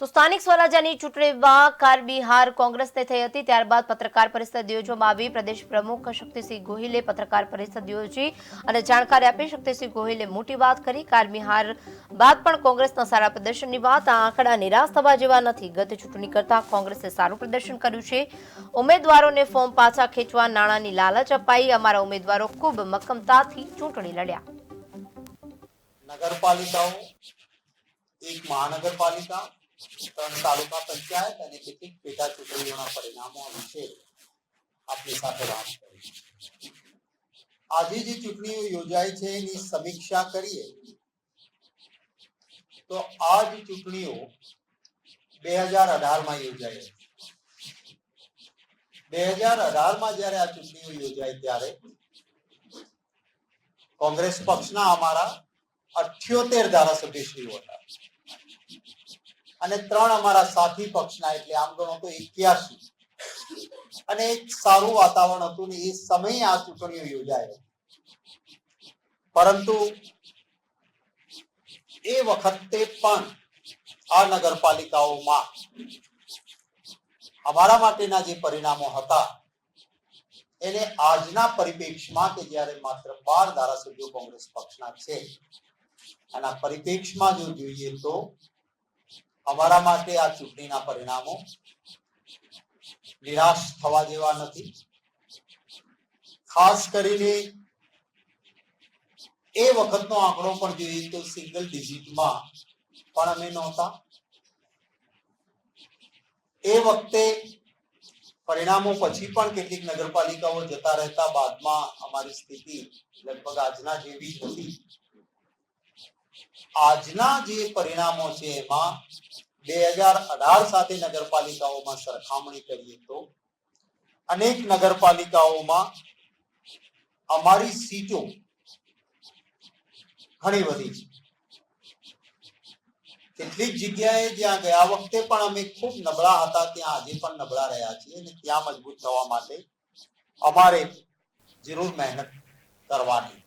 તો સ્થાનિક સ્વરાજ્યની ચૂંટણીમાં કારબિહાર કોંગ્રેસને થઈ હતી, ત્યારબાદ પત્રકાર પરિષદ યોજવામાં આવી. પ્રદેશ પ્રમુખ શક્તિસિંહ ગોહિલે પત્રકાર પરિષદ યોજી અને જાણકારી આપી શક્તિસિંહ ગોહિલે મોટી વાત કરી. કારબિહાર બાદ પણ કોંગ્રેસના સારા પ્રદર્શનની વાત. આ આંકડા નિરાશ થવા જેવા નથી. ગત ચૂંટણી કરતા કોંગ્રેસે સારું પ્રદર્શન કર્યું છે. ઉમેદવારોને ફોર્મ પાછા ખેંચવા નાણાંની લાલચ અપાઈ. અમારા ઉમેદવારો ખૂબ મક્કમતાથી ચૂંટણી લડ્યા. નગરપાલિકાઓ, એક મહાનગરપાલિકા ત્રણ તાલુકા પંચાયત અને કેટલીક પેટા ચૂંટણીઓના પરિણામો વિશે આપની સાથે વાત કરી આજે જે ચૂંટણીઓ યોજાઈ છે એની સમીક્ષા કરીએ, તો આ જ ચૂંટણીઓ બે હજાર અઢારમાં યોજાઈ હતી બે હજાર અઢારમાં જ્યારે આ ચૂંટણીઓ યોજાઈ ત્યારે કોંગ્રેસ પક્ષના અમારા અઠ્યોતેર ધારાસભ્યશ્રીઓ હતા. અને ત્રણ અમારા સાથી પક્ષના, એટલે આમ ગણો તો એક્યાસી અને સારું વાતાવરણ હતું ને એ સમયે આ ચૂંટણીઓ યોજાય. પરંતુ એ વખતે પણ આ નગરપાલિકાઓમાં અમારા માટેના જે પરિણામો હતા, એને આજના પરિપ્રેક્ષમાં કે જ્યારે માત્ર બાર ધારાસભ્યો કોંગ્રેસ પક્ષના છે, આના પરિપ્રેક્ષમાં જો જોઈએ તો અમારા માટે આ ચૂંટણીના પરિણામો નિરાશ થવા દેવા નથી. ખાસ કરીને એ વખતનો આંકડો પણ જોઈએ તો સિંગલ ડિજિટમાં પણ અમે નહોતા. એ વખતે પરિણામો પછી પણ કેટલીક નગરપાલિકાઓ જતા રહેતા, બાદમાં અમારી સ્થિતિ લગભગ આજના જેવી હતી. આજના જે પરિણામો છે એમાં બે હજાર અઢાર સાથે નગરપાલિકાઓમાં સરખામણી કરીએ તો અનેક નગરપાલિકાઓમાં અમારી સીટો ઘણી વધી છે. કેટલીક જગ્યાએ જ્યાં ગયા વખતે પણ અમે ખૂબ નબળા હતા, ત્યાં આજે પણ નબળા રહ્યા છીએ અને ત્યાં મજબૂત થવા માટે અમારે જરૂર મહેનત કરવાની